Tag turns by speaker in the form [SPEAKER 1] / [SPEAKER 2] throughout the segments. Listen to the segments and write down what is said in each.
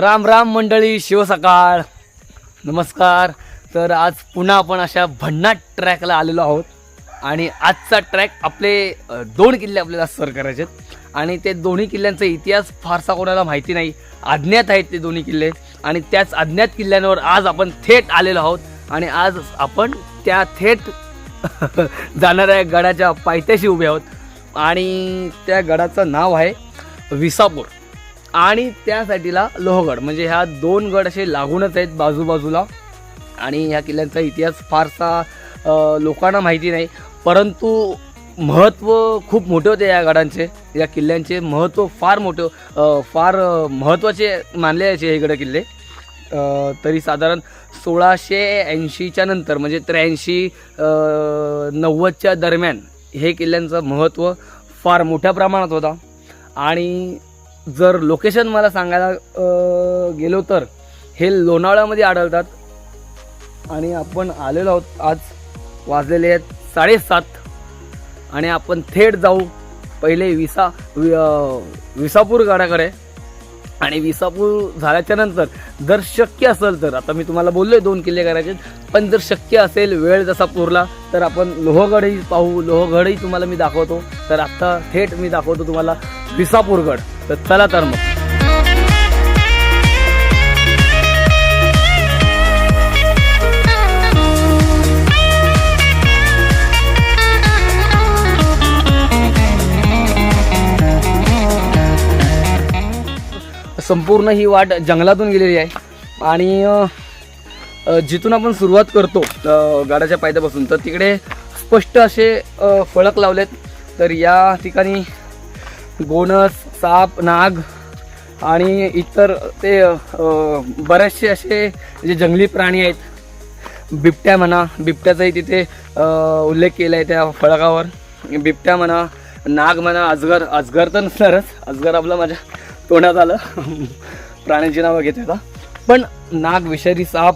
[SPEAKER 1] राम राम मंडळी शिवसकाळ नमस्कार. तर आज पुन्हा आपण अशा भन्नाट ट्रॅकला आलेलो आहोत. आणि आजचा ट्रॅक आपले दोन किल्ले आपल्याला सर करायचे आहेत आणि ते दोन्ही किल्ल्यांचा इतिहास फारसा कोणाला माहिती नाही. अज्ञात आहेत ते दोन्ही किल्ले. आणि त्याच अज्ञात किल्ल्यांवर आज आपण थेट आलेलो आहोत. आणि आज आपण त्या थेट जाणाऱ्या गडाच्या पायथ्याशी उभे आहोत. आणि त्या गडाचं नाव आहे विसापूर. आणि त्यासाठीला लोहगड म्हणजे ह्या दोन गड असे लागूनच आहेत बाजूबाजूला. आणि ह्या किल्ल्यांचा इतिहास फारसा लोकांना माहिती नाही परंतु महत्त्व खूप मोठे होते या गडांचे या किल्ल्यांचे महत्त्व फार मोठे फार महत्त्वाचे मानले जायचे हे गड किल्ले. तरी साधारण सोळाशे ऐंशीच्या नंतर म्हणजे त्र्याऐंशी नव्वदच्या दरम्यान हे किल्ल्यांचं महत्त्व फार मोठ्या प्रमाणात होता. आणि जर लोकेशन मला सांगायला गेलो तर हे लोणावळ्यामध्ये आढळतात. आणि आपण आलेलो आहोत आज वाजलेले आहेत साडेसात. आणि आपण थेट जाऊ पहिले विसा वि- विसापूर गडाकडे आणि विसापूर झाल्याच्यानंतर जर शक्य असेल तर आता मी तुम्हाला बोललो आहे दोन किल्ले करायचे पण जर शक्य असेल वेळ जसा पुरला तर आपण लोहगडही पाहू. लोहगडही तुम्हाला मी दाखवतो. तर आत्ता थेट मी दाखवतो तुम्हाला विसापूरगड. तर चला तर मग. संपूर्ण ही वाट जंगलातून गेलेली आहे. आणि जिथून आपण सुरुवात करतो गाडाच्या पायथ्यापासून तर तिकडे स्पष्ट असे फळक लावलेत. तर या ठिकाणी गोणस साप नाग आणि इतर ते बरेचसे असे जे जंगली प्राणी आहेत बिबट्या म्हणा बिबट्याचाही तिथे उल्लेख केला आहे त्या फळकावर बिबट्या म्हणा नाग म्हणा अजगर अजगर तर नसणारच. अजगर आपलं माझ्या तोंडात आलं. प्राण्यांची नावं घेत होता पण नाग विषारी साप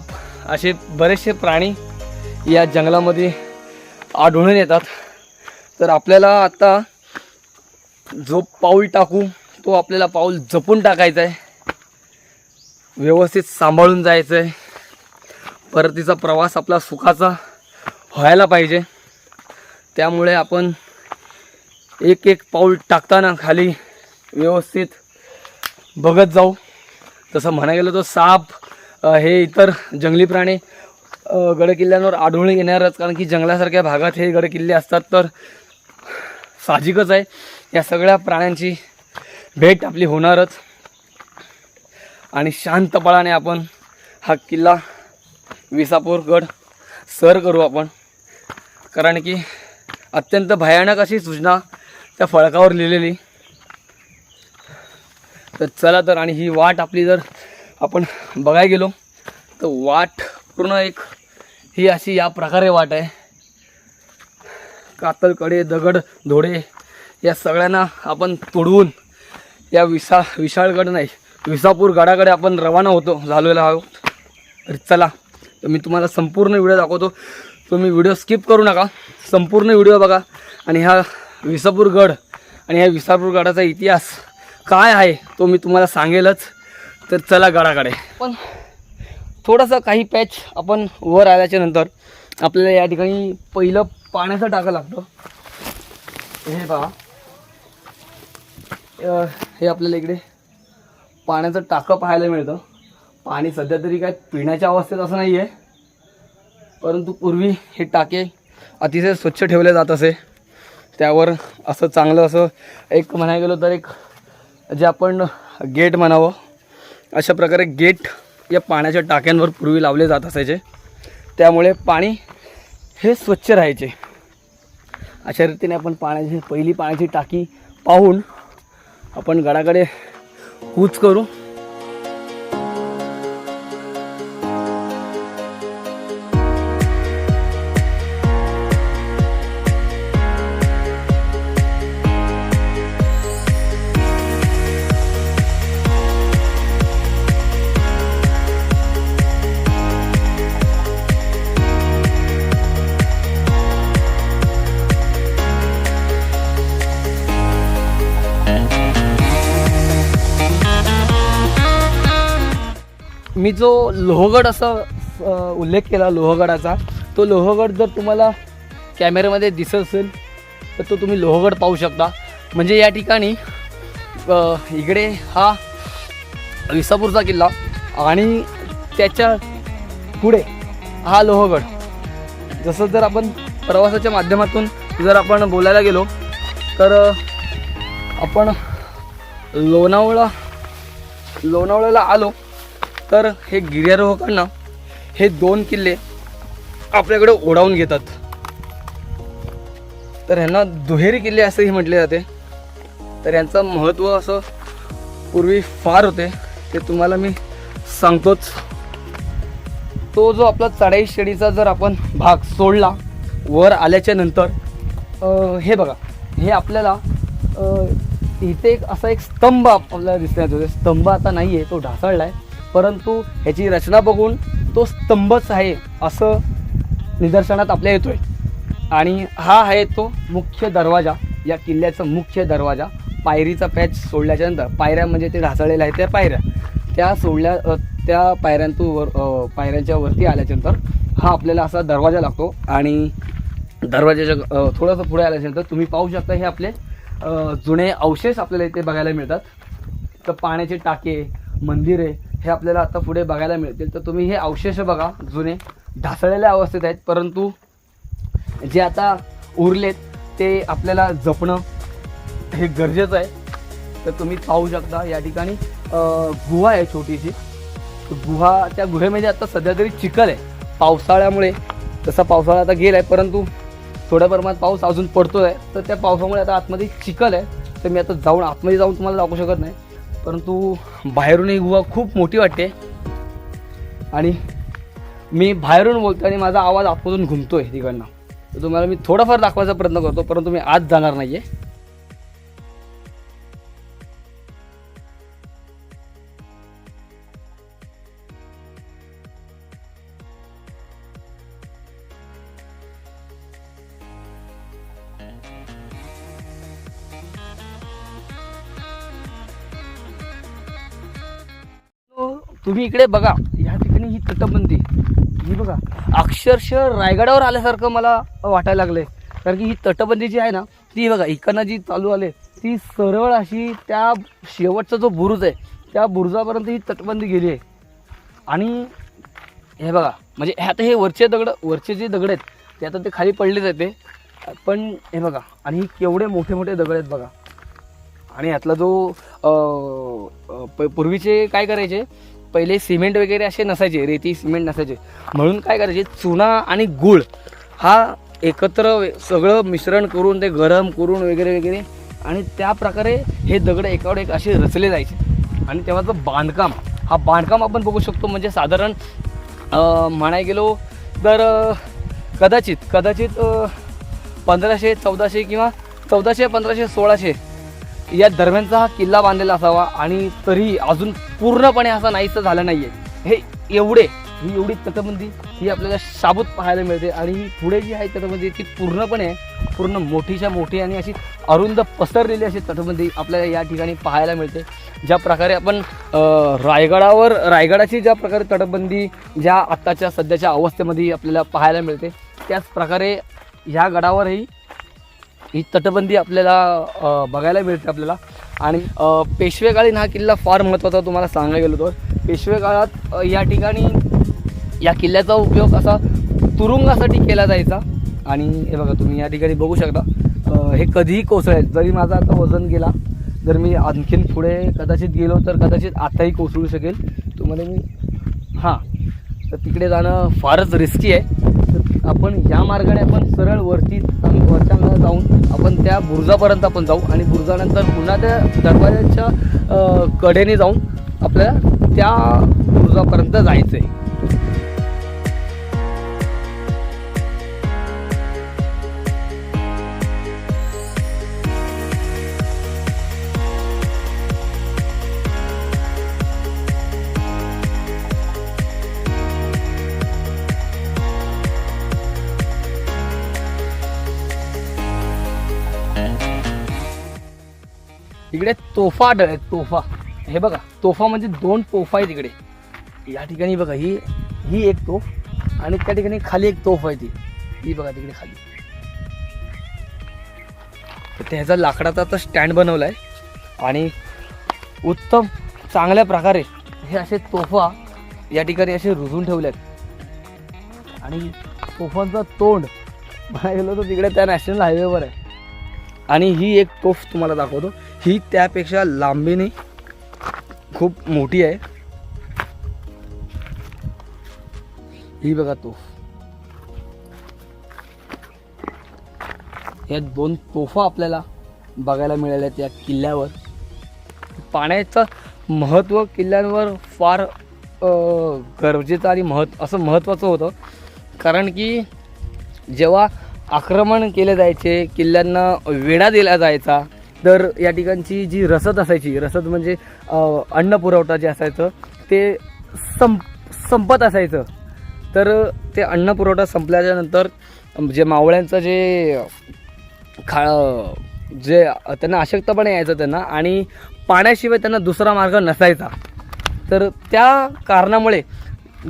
[SPEAKER 1] असे बरेचसे प्राणी या जंगलामध्ये आढळून येतात. तर आपल्याला आता जो पाऊल टाकू तो आपल्याला पाऊल जपून टाकायचा आहे व्यवस्थित सांभाळून जायचं आहे परतीचा प्रवास आपला सुखाचा व्हायला पाहिजे. त्यामुळे आपण एक एक पाऊल टाकताना खाली व्यवस्थित बघत जाऊ. तसं म्हणायला गेलं तर साप हे इतर जंगली प्राणी गडकिल्ल्यांवर आढळून येणारच. कारण की जंगलासारख्या भागात हे गडकिल्ले असतात तर साहजिकच आहे. या सगळ्या प्राण्यांची भेट आपली होणारच. आणि शांतपणाने आपण हा किल्ला विसापूर गड सर करू आपण. कारण की अत्यंत भयानक अशी सूचना त्या फळकावर लिहिलेली. तर चला तर आणि ही वाट आपली जर आपण बघायला गेलो तर वाट पूर्ण एक ही अशी या प्रकारे वाट आहे. कातलकडे दगड धोडे या सगळ्यांना आपण तोडवून या विसा विशाळगड नाही विसापूर गडाकडे आपण रवाना होतो झालेला आहोत. तर चला तर मी तुम्हाला संपूर्ण व्हिडिओ दाखवतो. तुम्ही व्हिडिओ स्किप करू नका संपूर्ण व्हिडिओ बघा. आणि हा विसापूर गड आणि ह्या विसापूर गडाचा इतिहास काय आहे तो मी तुम्हाला सांगेलच. तर चला गडाकडे. पण थोडासा काही पॅच आपण वर आल्याच्यानंतर आपल्याला या ठिकाणी पहिलं पाण्याचं टाकं लागतं. हे पहा हे आपल्याला इकडे पाण्याचं टाकं पाहायला मिळतं. पाणी सध्या तरी काय पिण्याच्या अवस्थेत असं नाही आहे परंतु पूर्वी हे टाके अतिशय स्वच्छ ठेवले जात असे. त्यावर असं चांगलं असं एक म्हणायला गेलो तर एक जे आपण गेट म्हणावं अशा प्रकारे गेट या पाण्याच्या टाक्यांवर पूर्वी लावले जात असायचे. त्यामुळे पाणी हे स्वच्छ राहायचे. अशा रीतीने आपण पाण्याची पहिली पाण्याची टाकी पाहून आपण गडाकडे कूच करू. मी जो लोहगड असा उल्लेख केला लोहगडाचा तो लोहगड जर तुम्हाला कॅमेऱ्यामध्ये दिसत असेल तर तो तुम्ही लोहगड पाहू शकता. म्हणजे या ठिकाणी इकडे हा विसापूरचा किल्ला आणि त्याच्या पुढे हा लोहगड. जसं जर आपण प्रवासाच्या माध्यमातून जर आपण बोलायला गेलो तर आपण लोणावळा लोणावळ्याला आलो तर हे गिर्यारोहकांना हे दोन किल्ले आपल्याकडे ओढावून घेतात. तर ह्यांना दुहेरी किल्ले असंही म्हटले जाते. तर यांचं महत्त्व असं पूर्वी फार होते ते तुम्हाला मी सांगतोच. तो जो आपला चढाई शेडीचा जर आपण भाग सोडला वर आल्याच्यानंतर हे बघा हे आपल्याला इथे एक असा एक स्तंभ आपल्याला दिसण्यात होते स्तंभ आता नाही आहे तो ढासळला आहे परंतु ह्याची रचना बघून तो स्तंभच आहे असं निदर्शनात आपल्या येतोय. आणि हा आहे तो मुख्य दरवाजा या किल्ल्याचा मुख्य दरवाजा. पायरीचा पॅच सोडल्याच्या नंतर पायऱ्या म्हणजे ते ढासळलेल्या आहेत त्या पायऱ्या. त्या सोडल्या त्या पायऱ्यांतून वर पायऱ्यांच्या वरती आल्याच्यानंतर हा आपल्याला असा दरवाजा लागतो. आणि दरवाजाच्या थोडंसं पुढे आल्याच्यानंतर तुम्ही पाहू शकता हे आपले जुने अवशेष आपल्याला इथे बघायला मिळतात. तर पाण्याचे टाके मंदिरे हे आपल्याला आता पुढे बघायला मिळतील. तर तुम्ही हे अवशेष बघा जुने. ढासळलेल्या अवस्थेत आहेत परंतु जे आता उरलेत ते आपल्याला जपणं हे गरजेचं आहे. तर तुम्ही पाहू शकता या ठिकाणी गुहा आहे छोटीशी. गुहा त्या गुहेमध्ये आता सध्या तरी चिखल आहे. पावसाळ्यामुळे तसा पावसाळा आता गेला आहे परंतु थोड्या प्रमाणात पाऊस अजून पडतो आहे तर त्या पावसामुळे आता आतमध्ये चिखल आहे. तर मी आता जाऊन आतमध्ये जाऊन तुम्हाला दाखवू शकत नाही. परंतु बाहेरून ही गुहा खूप मोठी वाटते. आणि मी बाहेरून बोलतो आणि माझा आवाज आतमधून आहे तिकडनं. तर तुम्हाला मी थोडाफार दाखवायचा प्रयत्न करतो परंतु मी आज जाणार नाही आहे तुम्ही इकडे बघा या ठिकाणी ही तटबंदी ही बघा अक्षरशः रायगडावर आल्यासारखं मला वाटायला लागलंय. कारण की ही तटबंदी जी आहे ना ती बघा इकडनं जी चालू आले ती सरळ अशी त्या शेवटचा जो बुरुज आहे त्या बुरुजापर्यंत ही तटबंदी गेली आहे. आणि हे बघा म्हणजे आता हे वरचे दगड वरचे जे दगड आहेत ते आता ते खाली पडलेच जाते ते. पण हे बघा आणि ही केवढे मोठे मोठे दगड आहेत बघा. आणि यातला जो प- पूर्वीचे काय करायचे पहिले सिमेंट वगैरे असे नसायचे रेती सिमेंट नसायचे. म्हणून काय करायचे चुना आणि गुळ हा एकत्र सगळं मिश्रण करून ते गरम करून वगैरे वगैरे आणि त्या प्रकारे हे दगड एकावर एक असे रचले जायचे. आणि तेव्हाचं बांधकाम हा बांधकाम आपण बघू शकतो म्हणजे साधारण म्हणाय गेलो तर कदाचित कदाचित पंधराशे चौदाशे किंवा चौदाशे पंधराशे सोळाशे या दरम्यानचा हा किल्ला बांधलेला असावा आणि तरी अजून पूर्णपणे असा नाहीसं झालं नाही आहे हे एवढे ही एवढी तटबंदी ही आपल्याला शाबूत पाहायला मिळते आणि ही पुढे जी आहे तटबंदी ती पूर्णपणे पूर्ण मोठीच्या मोठी आणि अशी अरुंद पसरलेली अशी तटबंदी आपल्याला या ठिकाणी पाहायला मिळते. ज्या प्रकारे आपण रायगडावर रायगडाची ज्या प्रकारे तटबंदी ज्या आत्ताच्या सध्याच्या अवस्थेमध्ये आपल्याला पाहायला मिळते त्याच प्रकारे ह्या गडावरही ही तटबंदी आपल्याला बघायला मिळते आपल्याला. आणि पेशवेकालीन हा किल्ला फार महत्त्वाचा तुम्हाला सांगायला गेलो तर. पेशवेकाळात या ठिकाणी या किल्ल्याचा उपयोग असा तुरुंगासाठी केला जायचा. आणि हे बघा तुम्ही या ठिकाणी बघू शकता. हे कधीही कोसळेल जरी माझा आता वजन गेला जर मी आणखीन पुढे कदाचित गेलो तर कदाचित आताही कोसळू शकेल. तुम्हाला मी हां तर तिकडे जाणं फारच रिस्की आहे. तर आपण या मार्गाने आपण सरळ वरती वरच्या अंगाला जाऊन आपण त्या बुरुजापर्यंत आपण जाऊ आणि बुरुजानंतर पुन्हा त्या दरवाजाच्या कडेने जाऊन आपल्याला त्या बुरुजापर्यंत जायचं आहे तोफा आढळ आहेत तोफा. हे बघा तोफा म्हणजे दोन तोफा आहेत तिकडे या ठिकाणी बघा ही ही एक तोफ आणि त्या ठिकाणी खाली एक तोफ आहे ती. ही बघा तिकडे खाली. तर त्याचा लाकडाचा आता स्टँड बनवला आहे आणि उत्तम चांगल्या प्रकारे हे असे तोफा या ठिकाणी असे रुजून ठेवले आहेत आणि तोफांचं तोंड म्हणायला गेलो तर तिकडे त्या नॅशनल हायवेवर आहे. आणि ही एक तोफ तुम्हाला दाखवतो. ही त्यापेक्षा लांबीने खूप मोठी आहे. ही बघा तोफ. या दोन तोफा आपल्याला बघायला मिळाल्या त्या किल्ल्यावर. पाण्याचं महत्त्व किल्ल्यांवर फार गरजेचं आणि महत् असं महत्त्वाचं होतं. कारण की जेव्हा आक्रमण केले जायचे किल्ल्यांना वेढा दिला जायचा तर या ठिकाणची जी रसद असायची रसद म्हणजे अन्न पुरवठा जे असायचं ते संप संपत असायचं. तर ते अन्न पुरवठा संपल्याच्यानंतर जे मावळ्यांचं जे खा जे त्यांना अशक्तपणे यायचं त्यांना आणि पाण्याशिवाय त्यांना दुसरा मार्ग नसायचा. तर त्या कारणामुळे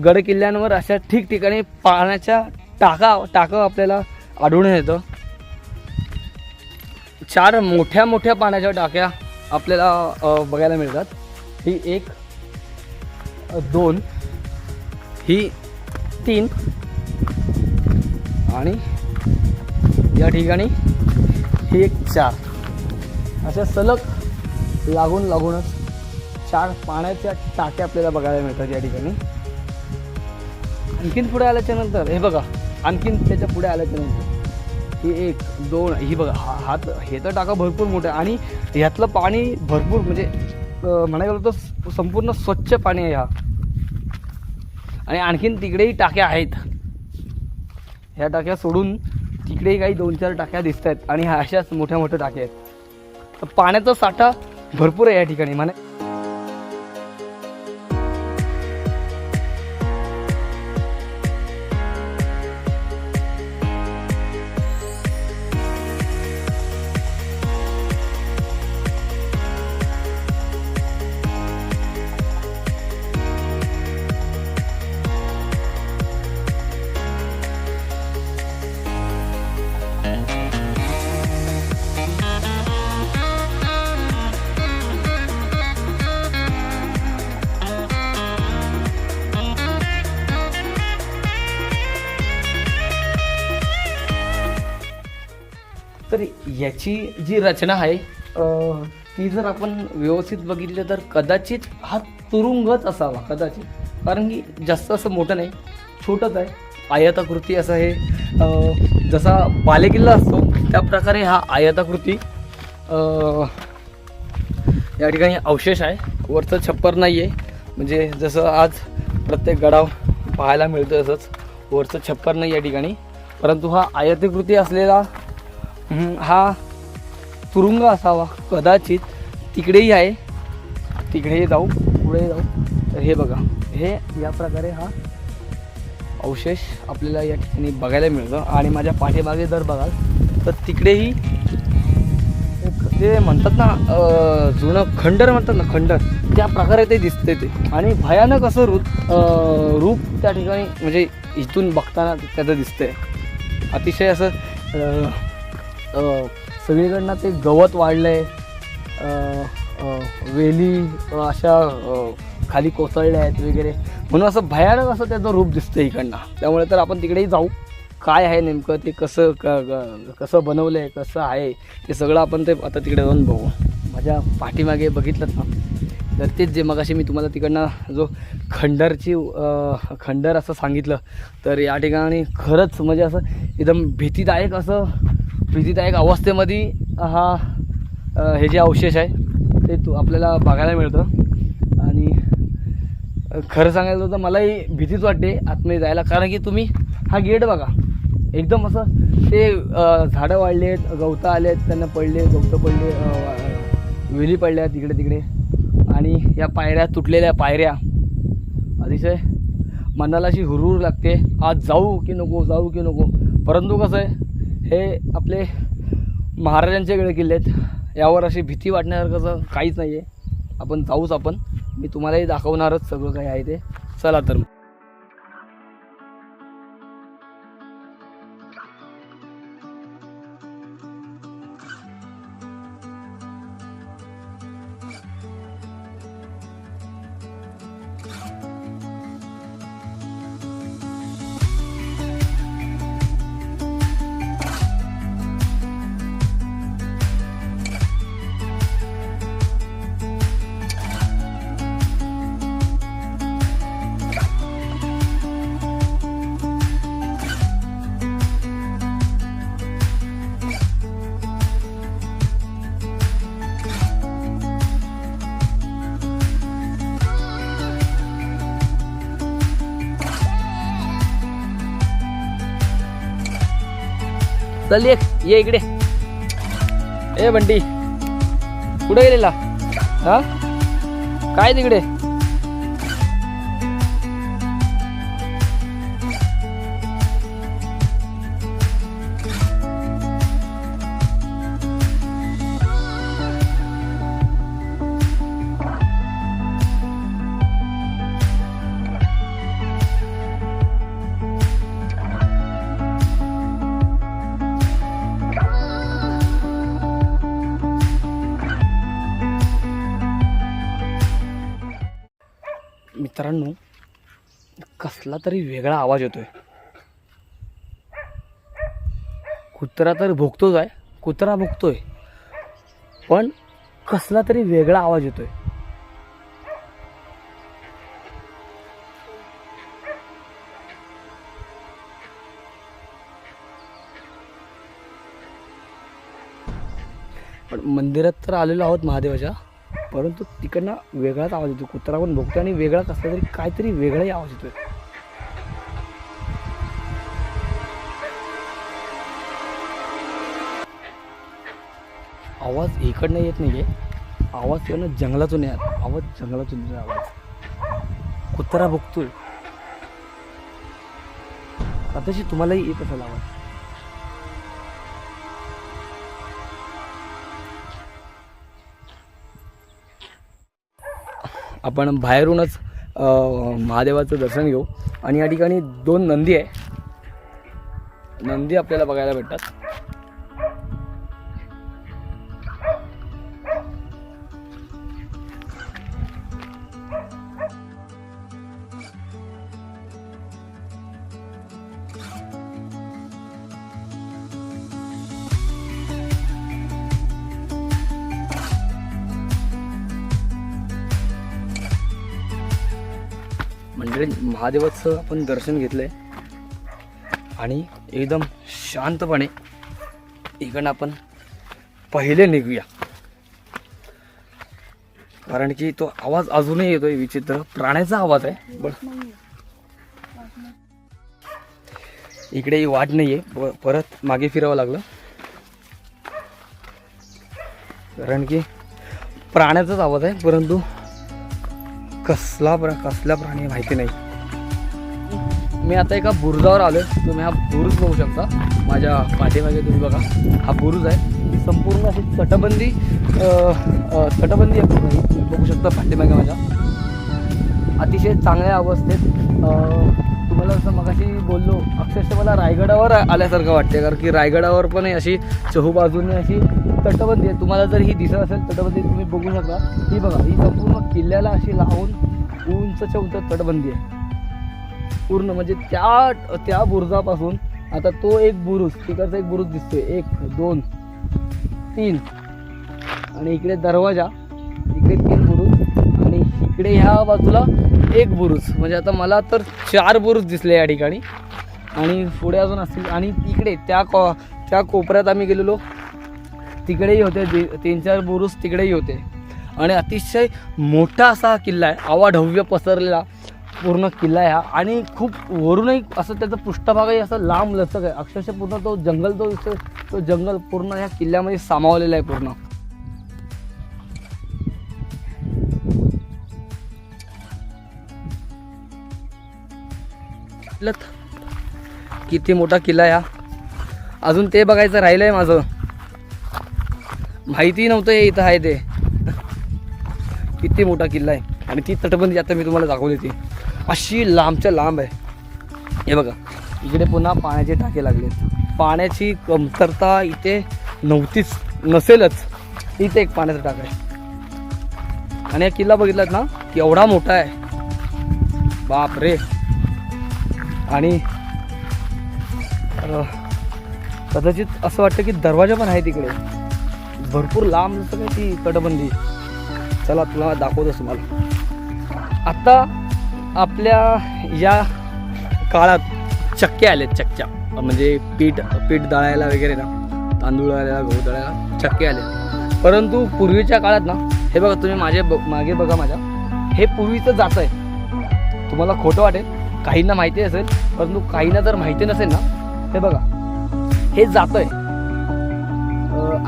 [SPEAKER 1] गड किल्ल्यांवर अशा ठिकठिकाणी पाण्याच्या टाका टाकं आपल्याला आढळून येतं. चार मोठ्या मोठ्या पाण्याच्या टाक्या आपल्याला बघायला मिळतात. ही एक दोन ही तीन आणि या ठिकाणी ही एक चार. अशा सलग लागून लागूनच चार पाण्याच्या टाक्या आपल्याला बघायला मिळतात या ठिकाणी. आणखीन पुढे आल्याच्यानंतर हे बघा आणखीन त्याच्या पुढे आल्याच्यानंतर. ही एक दोन ही बघा हा हात हे तर टाका भरपूर मोठं. आहे आणि ह्यातलं पाणी भरपूर म्हणजे म्हणायला गेलं तर संपूर्ण स्वच्छ पाणी आहे हा. आणि आणखीन तिकडेही टाक्या आहेत. ह्या टाक्या सोडून तिकडेही काही दोन चार टाक्या दिसत आहेत आणि ह्या अशाच मोठ्या मोठ्या टाक्या आहेत. तर पाण्याचा साठा भरपूर आहे या ठिकाणी म्हणे याची जी रचना आहे अं, ती जर आपण व्यवस्थित बघितलं तर कदाचित हा तुरुंगच असावा कदाचित. कारण की जास्त असं मोठं नाही छोटंच आहे. आयताकृती असं हे अं, जसा बालेकिल्ला असतो त्या प्रकारे हा आयताकृती अं, या ठिकाणी अवशेष आहे. वरचं छप्पर नाही आहे म्हणजे जसं आज प्रत्येक गडाव पाहायला मिळतं तसंच वरचं छप्पर नाही या ठिकाणी. परंतु हा आयताकृती असलेला हा तुरुंग असावा. कदाचित तिकडेही आहे. तिकडेही जाऊ पुढे जाऊ. तर हे बघा हे या प्रकारे हा अवशेष आपल्याला या ठिकाणी बघायला मिळतं. आणि माझ्या पाठीमागे जर बघाल तर तिकडेही ते म्हणतात ना जुनं खंडर म्हणतात ना खंडर त्या प्रकारे ते दिसते ते. आणि भयानक असं रूप रूप त्या ठिकाणी म्हणजे इथून बघताना त्याचं दिसतंय. अतिशय असं सगळीकडनं ते गवत वाढलं आहे वेली अशा खाली कोसळल्या आहेत वगैरे. म्हणून असं भयानक असं त्याचं रूप दिसतं इकडनं. त्यामुळे तर आपण तिकडेही जाऊ. काय आहे नेमकं ते कसं क कसं बनवलं आहे कसं आहे ते सगळं आपण ते आता तिकडे जाऊन बघू. माझ्या पाठीमागे बघितलं ना तर तेच जे मगाशी मी तुम्हाला तिकडनं जो खंडरची खंडर असं सांगितलं तर या ठिकाणी खरंच म्हणजे असं एकदम भीतीदायक असं भीतीदायक अवस्थेमध्ये हा हे जे अवशेष आहे ते तू आपल्याला बघायला मिळतं. आणि खरं सांगायचं तर मलाही भीतीच वाटते आतमध्ये जायला. कारण की तुम्ही हा गेट बघा. एकदम असं ते झाडं वाढले आहेत गवतं आले आहेत त्यांना पडले गवतं पडले वेली पडल्या तिकडे तिकडे. आणि या पायऱ्या तुटलेल्या पायऱ्या. अतिशय मनाला अशी हुरहुर लागते. आज जाऊ की नको जाऊ की नको. परंतु कसं आहे हे आपले महाराजांचे गड किल्ले आहेत. यावर अशी भीती वाटण्यासारखं असं काहीच नाही आहे आपण जाऊच आपण. मी तुम्हालाही दाखवणारच सगळं काही आहे ते. चला तर चल ये ये इकडे. ए बंटी. कुठे गेलेला? हा? काय तिकडे? कसला तरी वेगळा आवाज येतोय. कुत्रा तर भोगतोच आहे कुत्रा भोगतोय पण कसला तरी वेगळा आवाज येतोय. पण मंदिरात तर आलेलो आहोत महादेवाच्या. परंतु तिकडनं वेगळाच आवाज येतो. कुत्रा पण भोगतो आणि वेगळाच असला तरी काहीतरी वेगळाही आवाज येतोय. आवाज इकडनं येत नाही आहे आवाज तिकडनं जंगलातून येत आवाज जंगलातून येतो आवाज. कुत्रा बघतोय. कदाचित तुम्हालाही येत असेल आवाज. आपण बाहेरूनच महादेवाचं दर्शन घेऊ. आणि या ठिकाणी दोन नंदी आहे. नंदी आपल्याला बघायला भेटतात. महादेवाचं आपण दर्शन घेतलंय. आणि एकदम शांतपणे इकडनं आपण पहिले निघूया. कारण की तो आवाज अजूनही येतोय विचित्र. प्राण्याचा आवाज आहे. बघ. इकडे ही वाट नाहीये. आहे परत मागे फिरावं लागलं. कारण की प्राण्याचाच आवाज आहे. परंतु कसला प्र कसला प्राणी माहिती नाही. मी आता एका बुरुजावर आलो आहे तुम्ही हा बुरुज बघू शकता. माझ्या पाठीमागे तुम्ही बघा. हा बुरुज आहे. ही संपूर्ण अशी तटबंदी तटबंदी आहे पूर्ण तुम्ही बघू शकता पाठीमागे माझ्या. अतिशय चांगल्या अवस्थेत तुम्हाला जसं मगाशी बोललो अक्षरशः मला रायगडावर आल्यासारखं वाटते कारण की रायगडावर पण अशी चहूबाजूने अशी तटबंदी आहे. तुम्हाला जर ही दिसत असेल तटबंदी तुम्ही बघू शकता. ही बघा ही संपूर्ण किल्ल्याला अशी लावून उंचच्या उंच तटबंदी आहे. पूर्ण म्हणजे त्या त्या बुरुजापासून आता तो एक बुरुज तिकडचा एक बुरुज दिसतोय. एक दोन तीन. आणि इकडे दरवाजा इकडे तीन बुरुज आणि इकडे ह्या बाजूला एक बुरुज. म्हणजे आता मला तर चार बुरुज दिसले या ठिकाणी. आणि पुढे अजून असतील आणि इकडे त्या को त्या कोपऱ्यात आम्ही गेलेलो. तिकडेही होते तीन चार बुरुज तिकडेही होते. आणि अतिशय मोठा असा हा किल्ला आहे आवाढव्य पसरलेला. पूर्ण किल्ला आहे हा. आणि खूप वरूनही असं त्याचं पृष्ठभागही असं लांब लचक आहे. अक्षरशः पूर्ण तो जंगल तो तो जंगल पूर्ण या किल्ल्यामध्ये सामावलेला आहे पूर्ण. किती मोठा किल्ला आहे हा. अजून ते बघायचं राहिलंय माझं. माहिती नव्हतं हे इथं आहे ते. किती मोठा किल्ला आहे. आणि ती तटबंदी आता मी तुम्हाला दाखवली ती अशी लांबच्या लांब आहे. हे बघा इकडे पुन्हा पाण्याचे टाके लागलेत. पाण्याची कमतरता इथे नव्हतीच नसेलच. इथे एक पाण्याचा टाका आहे. आणि हा किल्ला बघितलात ना की एवढा मोठा आहे. बाप रे आणि कदाचित असं वाटतं की दरवाजा पण आहे तिकडे. भरपूर लांब असं काय ती तटबंदी? चला तुला दाखवतोस तुम्हाला. आत्ता आपल्या या काळात चक्क्या आल्यात चक्क्या. म्हणजे पीठ पीठ दळायला वगैरे ना तांदूळ दळायला गहू दळायला चक्के आले परंतु पूर्वीच्या काळात ना हे बघा तुम्ही माझे ब- मागे बघा माझ्या. हे पूर्वीचं जातं आहे. तुम्हाला खोटं वाटेल काहींना माहिती असेल परंतु काहींना जर माहिती नसेल ना हे बघा. हे जातं आहे.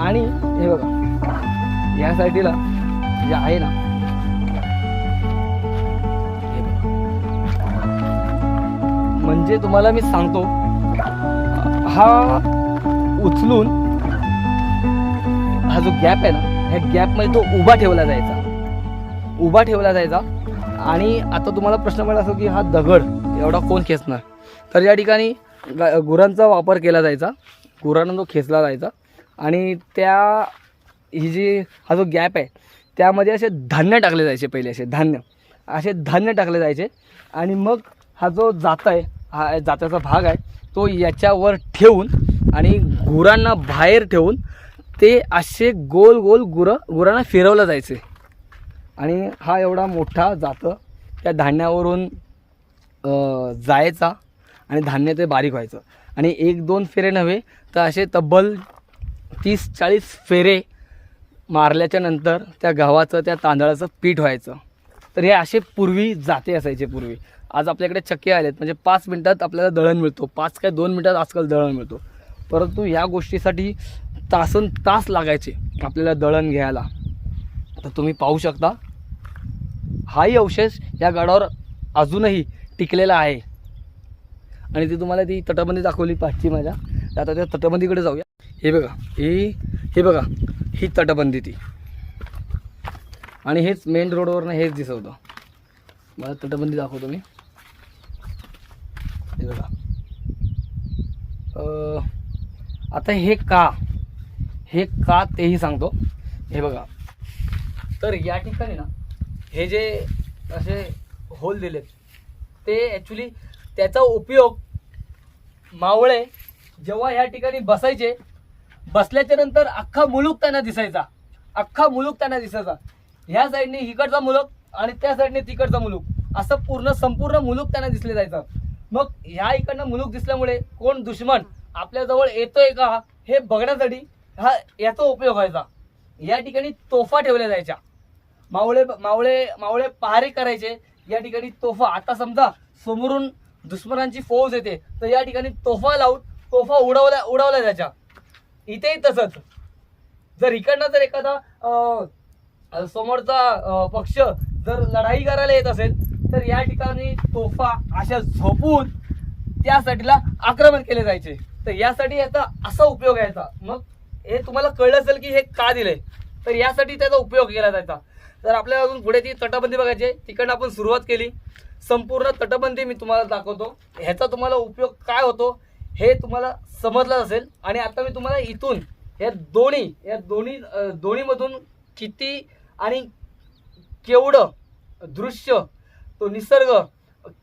[SPEAKER 1] आणि हे बघा या जे आहे ना म्हणजे तुम्हाला मी सांगतो हा उचलून हा जो गॅप आहे ना ह्या गॅपमध्ये तो उभा ठेवला जायचा. उभा ठेवला जायचा. आणि आता तुम्हाला प्रश्न पडला असो की हा दगड एवढा कोण खेचणार? तर या ठिकाणी गुरांचा वापर केला जायचा. गुरांना तो खेचला जायचा. आणि त्या ही जी हा जो गॅप आहे त्यामध्ये असे धान्य टाकले जायचे पहिले असे धान्य. असे धान्य टाकले जायचे. आणि मग हा जो जात आहे हा जात्याचा भाग आहे. तो याच्यावर ठेवून आणि गुरांना बाहेर ठेवून ते असे गोल गोल गुरं गुरांना फिरवलं जायचे. आणि हा एवढा मोठा जातं त्या धान्यावरून जायचा आणि धान्य ते बारीक व्हायचं. आणि एक दोन फेरे नव्हे तर असे तब्बल तीस चाळीस फेरे मारल्याच्या नंतर त्या गव्हाचं त्या तांदळाचं पीठ व्हायचं. तर हे असे पूर्वी जाते असायचे पूर्वी. आज आपल्याकडे चक्के आलेत. म्हणजे पाच मिनटात आपल्याला दळण मिळतो. पाच काय दोन मिनटात आजकाल दळण मिळतो. परंतु ह्या गोष्टीसाठी तासन तास लागायचे आपल्याला दळण घ्यायला. तर तुम्ही पाहू शकता हाही अवशेष या गडावर अजूनही टिकलेला आहे. आणि ती तुम्हाला ती तटबंदी दाखवली पाचची माझ्या. आता त्या तटबंदीकडे जाऊया. हे बघा ही हे बघा ही तटबंदी ती. आणि हेच मेन रोडवरनं हेच दिसवतं. मला तटबंदी दाखवतो मी. हे बघा. आता हे का? हे का तेही सांगतो. हे बघा. तर या ठिकाणी ना हे जे असे होल दिलेत ते ॲक्च्युली त्याचा उपयोग मावळे जेव्हा ह्या ठिकाणी बसायचे बसल्याच्या नंतर अख्खा मुलूक त्यांना दिसायचा. अख्खा मुलूक त्यांना दिसायचा. ह्या साईडने इकडचा मुलूक आणि त्या साईडने तिकडचा मुलूक. असं पूर्ण संपूर्ण मुलूक त्यांना दिसले जायचं. मग ह्या इकडनं मुलूक दिसल्यामुळे कोण दुश्मन आपल्याजवळ येतोय का हे बघण्यासाठी हा याचा उपयोग व्हायचा. या ठिकाणी तोफा ठेवल्या जायच्या. मावळे मावळे मावळे पहारे करायचे. या ठिकाणी तोफा. आता समजा समोरून दुश्मनांची फौज येते. तर या ठिकाणी तोफा लावून तोफा उडवल्या उडवल्या जायच्या. इथेही तसंच. जर इकडनं जर एखादा समोरचा पक्ष जर लढाई करायला येत असेल तर या ठिकाणी तोफा अशा झोपून त्यासाठीला आक्रमण केले जायचे. तर यासाठी याचा असा उपयोग यायचा मग हे तुम्हाला कळलं असेल की हे का दिलंय? तर यासाठी त्याचा उपयोग केला जायचा. तर आपल्याला अजून पुढे ती तटबंदी बघायची आहे. तिकडनं आपण सुरुवात केली. संपूर्ण तटबंदी मी तुम्हाला दाखवतो. ह्याचा तुम्हाला उपयोग काय होतो हे तुम्हाला समजलं असेल. आणि आता मी तुम्हाला इथून या दोन्ही या दोन्ही दोन्हीमधून किती आणि केवढं दृश्य तो निसर्ग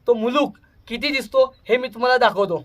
[SPEAKER 1] तो मुलूक किती दिसतो हे मी तुम्हाला दाखवतो.